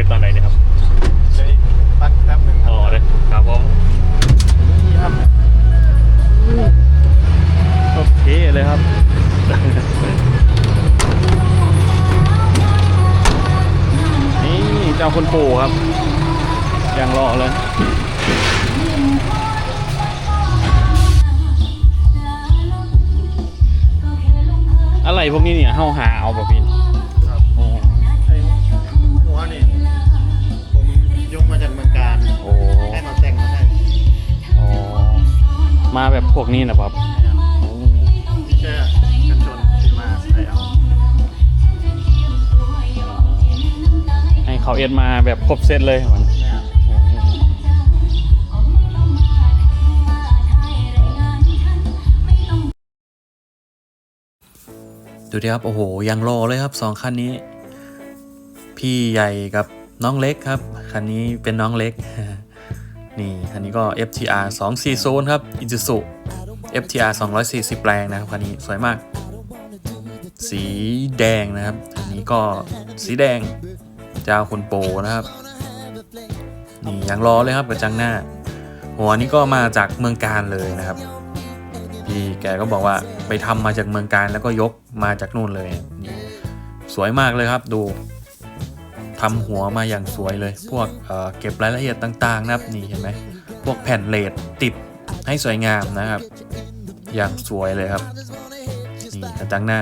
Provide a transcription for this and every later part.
ไปตอนไหนเนะครับเลยปักแป๊บหนึ่งอ๋อเลยครับผมนี่ครับโอเคเลยครับนี่เจ้าคุณปู่ครับยังรอเลยอะไรพวกนี้เนี่ยเฮาหาเอาแบบนี้ มาแบบพวกนี้นะครับแค่กันชนที่มาใส่เอาให้เขาเอ็ดมาแบบครบเซตเลยมันเนี่ยดูดิครับ โอ้โห ยังรอเลยครับสองคันนี้ พี่ใหญ่กับน้องเล็กครับ คันนี้เป็นน้องเล็ก นี่คันนี้ก็ FTR 240ครับ Isuzu FTR 240 แรงนะครับคันนี้สวยมาก สีแดงนะครับอันนี้ก็สีแดงเจ้าคุณโปนะครับนี่ยังรอเลยครับกระจังหน้า หัวนี้ก็มาจากเมืองการเลยนะครับพี่แกก็บอกว่าไปทำมาจากเมืองการแล้วก็ยกมาจากนู่นเลยนี่สวยมากเลยครับดู ทำหัวมาอย่างสวยเลย พวกเเก็บรายละเอียดต่างๆนะครับนี่เห็นไหมพวกแผ่นเลดติดให้สวยงามนะครับ อย่างสวยเลยครับนี่กระจังหน้า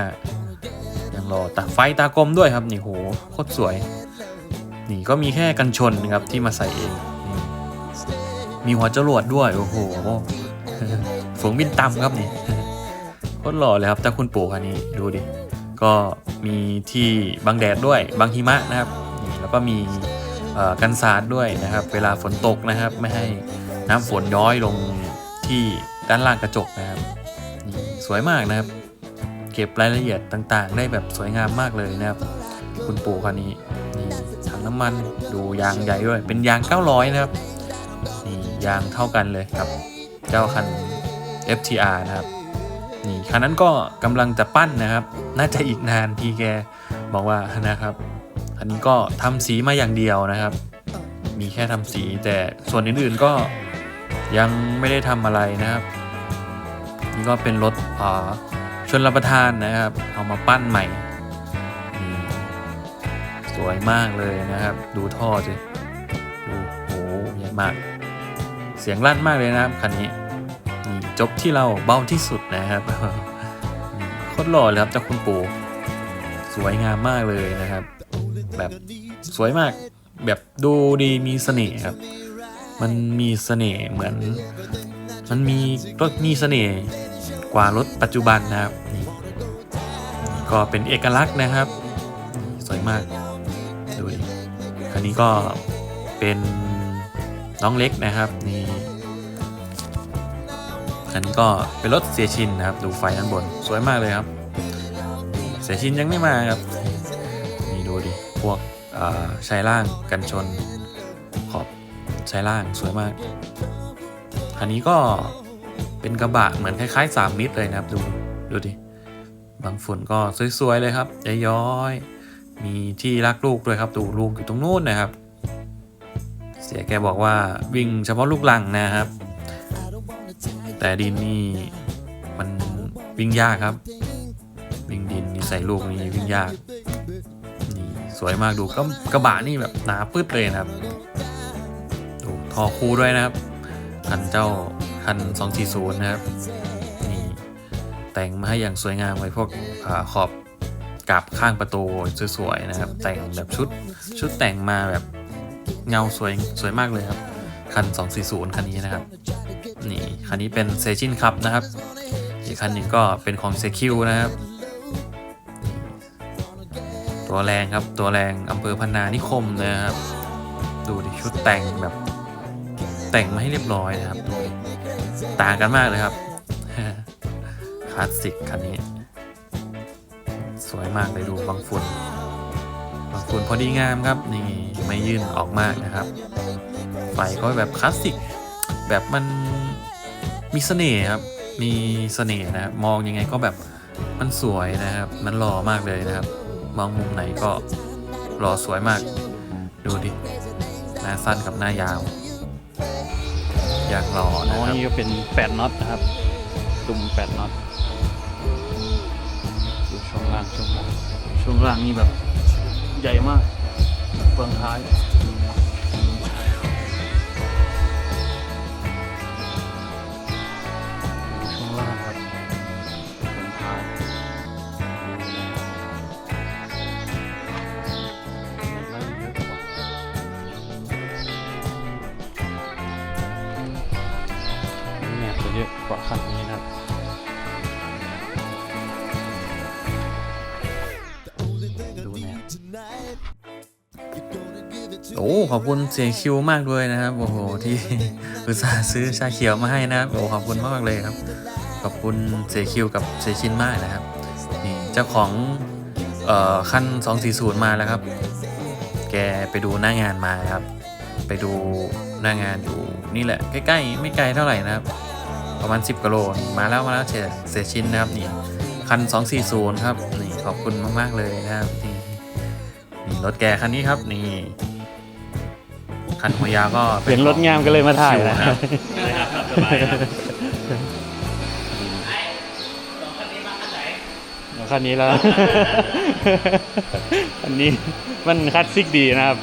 ยังรอตาไฟตากลมด้วยครับนี่โหโคตรสวย นี่ก็มีแค่กันชนนะครับที่มาใส่เอง มีหัวจรวดด้วยโอ้โหฝูงบินต่ำครับนี่โคตรหล่อเลยครับเจ้าคุณปู่คันนี้ดูดิก็มีที่บังแดดด้วยบังหิมะนะครับ แล้วก็มีกันสาดด้วยนะครับ เวลาฝนตกนะครับ ไม่ให้น้ำฝนย้อยลงที่ด้านล่างกระจกนะครับนี่สวยมากนะครับ เก็บรายละเอียดต่างๆ ได้แบบสวยงามมากเลยนะครับ คุณปู่คันนี้นี่ถังน้ำมันดูยางใหญ่ด้วย เป็นยาง 900 นะครับนี่ยางเท่ากันเลยครับ เจ้าคัน FTR นะครับนี่คันนั้นก็กำลังจะปั้นนะครับ น่าจะอีกนานพี่แกบอกว่านะครับ อันนี้ก็ทำสีมาอย่างเดียวนะครับ มีแค่ทำสีแต่ส่วนอื่นๆก็ยังไม่ได้ทำอะไรนะครับ นี่ก็เป็นรถอชนรับประทานนะครับ เอามาปั้นใหม่ สวยมากเลยนะครับ ดูท่อสิดูโหใหญ่มาก เสียงลั่นมากเลยนะครับคันนี้นี่จบที่เราเบาที่สุดนะครับโคตรหล่อเลยครับจ้าคุณปู่สวยงามมากเลยนะครับ แบบสวยมาก แบบดูดีมีเสน่ห์ครับ มันมีเสน่ห์เหมือน มันมีรถมีเสน่ห์กว่ารถปัจจุบันนะครับนี่ก็เป็นเอกลักษณ์นะครับ สวยมากดูดิคันนี้ก็เป็นน้องเล็กนะครับนี่อันนี้ก็เป็นรถเสียชินนะครับ ดูไฟด้านบนสวยมากเลยครับ เสียชินยังไม่มาครับ นี่ดูดิ พวกชายล่างกันชนขอบชายล่างสวยมาก อันนี้ก็เป็นกระบะเหมือนคล้ายๆ 3 มิตรเลยนะครับดูดูดิ บางฝุ่นก็สวยๆเลยครับย้อยๆมีที่รักลูกด้วยครับดูลูกอยู่ตรงนู้นนะครับ เสียแกบอกว่าวิ่งเฉพาะลูกหลังนะครับ แต่ดินนี่มันวิ่งยากครับ วิ่งดินนี่ใส่ลูกนี่วิ่งยาก สวยมากดูก็กระบะนี่แบบหนาปึ๊ดเลยนะครับดูทอคูด้วยนะครับ คันเจ้าคัน 240 นะครับนี่แต่งมาให้อย่างสวยงามเลยพวกอขอบกับข้างประตูสวยๆนะครับ แต่งแบบชุดชุดแต่งมาแบบเงาสวยสวยมากเลยครับ คัน 240 คันนี้นะครับนี่คันนี้เป็นเซชินคับนะครับ อีกคันหนึ่งก็เป็นของเซคิวนะครับ ตัวแรงครับตัวแรงอำเภอพนานิคมนะครับ ดูดิชุดแต่งแบบ แต่งมาให้เรียบร้อยนะครับดูต่างกันมากเลยครับคลาสสิกคันนี้ สวยมากเลยดูบางฝุ่นบางฝุ่นพอดีงามครับ นี่ไม่ยื่นออกมากนะครับไฟก็แบบคลาสสิกแบบมันมีเสน่ห์ครับ มีเสน่ห์นะครับมองยังไงก็แบบมันสวยนะครับ มันหล่อมากเลยนะครับ มองมุมไหนก็หล่อสวยมาก ดูดิ หน้าสั้นกับหน้ายาว อยากหล่ออ๋นะอครับนี่ก็เป็น8น็อตนะครับตุ่ม8น็อตดูช่วงล่างช่วงล่างช่วงล่างนี่แบบใหญ่มากเฟืองท้าย จะเยอะกว่าคันนี้นะครับดูนบโอ้ขอบคุณเสียงคิวมากด้วยนะครับโอ้โหที่อุตส่าห์ซื้อชาเขียวมาให้นะครับโอ้ขอบคุณมากเลยครับ ขอบคุณเสียคิวกับเสียชินมากนะครับนี่เจ้าของเอ่อขั้น240 มาแล้วครับ แกไปดูหน้างานมาครับ ไปดูหน้างานอยู่นี่แหละใกล้ๆไม่ไกลเท่าไหร่นะครับ ประมาณ 10กิโลมาแล้วมาแล้วเสียเสียชินนะครับนี่คัน 240 ครับนี่ขอบคุณมาก ๆ เลยนะครับนี่นี่รถแกคันนี้ครับนี่คันหัวยาวก็เห็นรถงามก็เลยมาถ่ายคิวนะนะครับคันนี้แล้ว อันนี้มันคลาสสิกดีนะครับ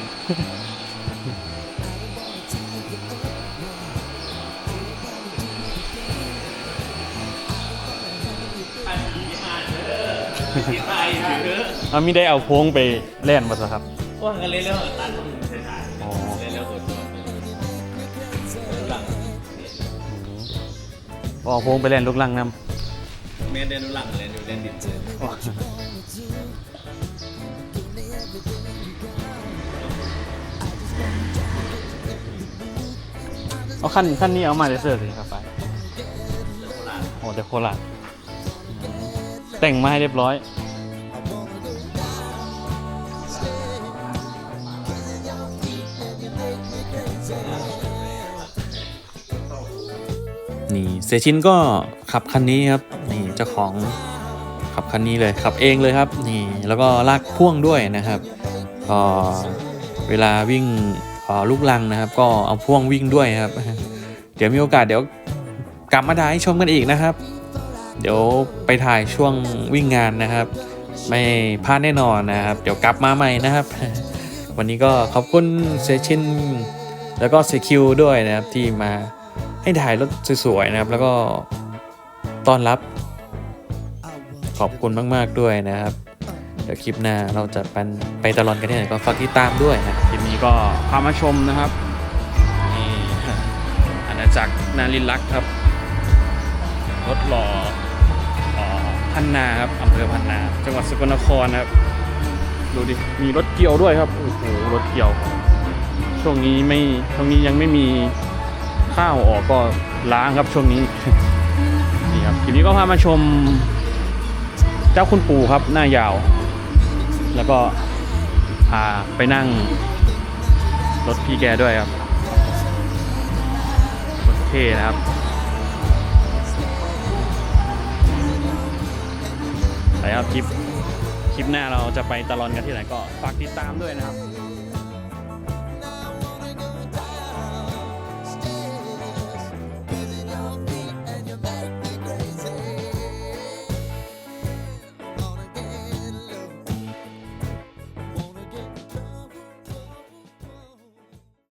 เอาไม่ได้เอาโค้งไปเล่นมาสครับว่ากันเรื่อยๆตัดอ๋อเรื่อยๆตัวหลังเอาโค้งไปเล่นลูกลังนเมนเดนดูหลังเลยดูเดนดิบเลยำเอาขั้นขั้นนี้เอามาเซอร์เลยครับไปโอ้แต่โคราช แต่งมาให้เรียบร้อย นี่เสียชินก็ขับคันนี้ครับ นี่เจ้าของขับคันนี้เลยขับเองเลยครับ นี่แล้วก็ลากพ่วงด้วยนะครับก็เวลาวิ่งเอ่อลูกลังนะครับ ก็เอาพ่วงวิ่งด้วยครับ เดี๋ยวมีโอกาสเดี๋ยวกลับมาถ่ายให้ชมกันอีกนะครับ เดี๋ยวไปถ่ายช่วงวิ่งงานนะครับ ไม่พลาดแน่นอนนะครับ เดี๋ยวกลับมาใหม่นะครับ วันนี้ก็ขอบคุณเซชินแล้วก็เซคิวด้วยนะครับที่มาให้ถ่ายรถสวยๆนะครับ แล้วก็ต้อนรับขอบคุณมากๆด้วยนะครับ เดี๋ยวคลิปหน้าเราจะไปไปตลอดกันที่ไหนก็ฝากติดตามด้วยนะคลิปนี้ก็พามาชมนะครับนี่อาณาจักรนารินลักษ์ครับรถหลอ่อ พันนาครับอำเภอพันนา จังหวัดสกลนครนะครับ ดูดิ มีรถเกี่ยวด้วยครับ โอ้โห รถเกี่ยว ช่วงนี้ไม่ ช่วงนี้ยังไม่มีข้าวออกก็ล้างครับช่วงนี้ นี่ครับ ทีนี้ก็พามาชม เจ้าคุณปู่ครับ หน้ายาว แล้วก็พาไปนั่ง รถพี่แกด้วยครับรถเท่นะครับ นะครับคลิปคลิปหน้าเราจะไปตลอนกันที่ไหนก็ฝากติดตามด้วยนะครับ